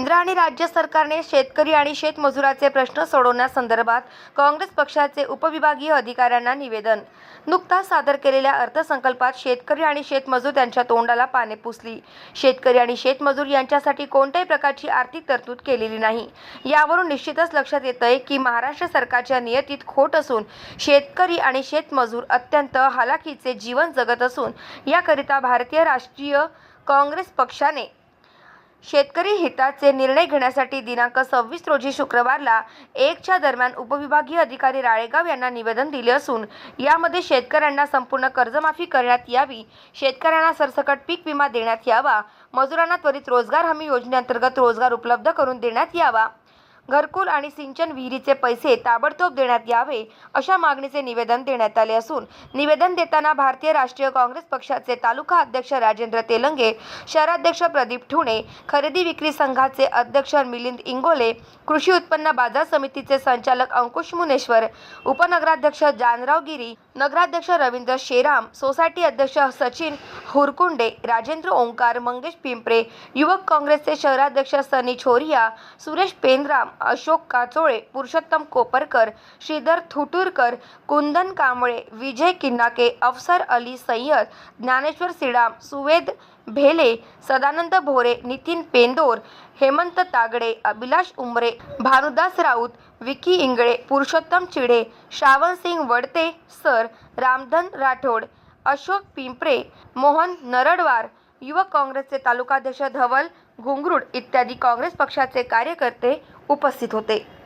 केंद्र आणि राज्य सरकारने शेतकरी आणि शेतमजुराचे प्रश्न सोडवण्यासंदर्भात काँग्रेस पक्षाचे उपविभागीय अधिकाऱ्यांना निवेदन. नुकताच सादर केलेल्या अर्थसंकल्पात शेतकरी आणि शेतमजूर त्यांच्या तोंडाला पाने पुसली. शेतकरी आणि शेतमजूर यांच्यासाठी कोणत्याही प्रकारची आर्थिक तरतूद केलेली नाही. यावरून निश्चितच लक्षात येतंय की महाराष्ट्र सरकारच्या नियतीत खोट असून शेतकरी आणि शेतमजूर अत्यंत हालाखीचे जीवन जगत असून याकरिता भारतीय राष्ट्रीय काँग्रेस पक्षाने शेतकरी हिताचे निर्णय घेण्यासाठी दिनांक सव्वीस रोजी शुक्रवारला एकच्या दरम्यान उपविभागीय अधिकारी राळेगाव यांना निवेदन दिले असून यामध्ये शेतकऱ्यांना संपूर्ण कर्जमाफी करण्यात यावी शेतकऱ्यांना सरसकट पीक विमा देण्यात यावा मजुरांना त्वरित रोजगार हमी योजनेअंतर्गत रोजगार उपलब्ध करून देण्यात यावा घरकुल आणि सिंचन विहिरीचे पैसे ताबडतोब देण्यात यावे अशा मागणीचे निवेदन देण्यात आले असून निवेदन देताना भारतीय राष्ट्रीय काँग्रेस पक्षाचे तालुका अध्यक्ष राजेंद्र तेलंगे शहराध्यक्ष प्रदीप ठुणे खरेदी विक्री संघाचे अध्यक्ष मिलिंद इंगोले कृषी उत्पन्न बाजार समितीचे संचालक अंकुश मुनेश्वर उपनगराध्यक्ष जानराव गिरी नगराध्यक्ष रवींद्र शेराम सोसायटी अध्यक्ष सचिन होरकुंडे राजेंद्र ओंकार मंगेश पिंपरे युवक काँग्रेसचे शहराध्यक्ष सनी छोरिया सुरेश पेंद्राम अशोक काचोळे पुरुषोत्तम कोपरकर श्रीधर थुटुरकर कुंदन कांबळे विजय किन्नाके अफसर अली सय्यद ज्ञानेश्वर सिडाम सुवेद भेले सदानंद भोरे नितीन पेंदोर हेमंत तागडे अभिलाष उमरे भानुदास राऊत विकी इंगळे पुरुषोत्तम चिडे श्रावण सिंग वडते सर रामधन राठोड अशोक पिंपरे मोहन नरडवार युवक काँग्रेसचे तालुकाध्यक्ष धवल घुंगरूड इत्यादी काँग्रेस पक्षाचे कार्यकर्ते उपस्थित होते.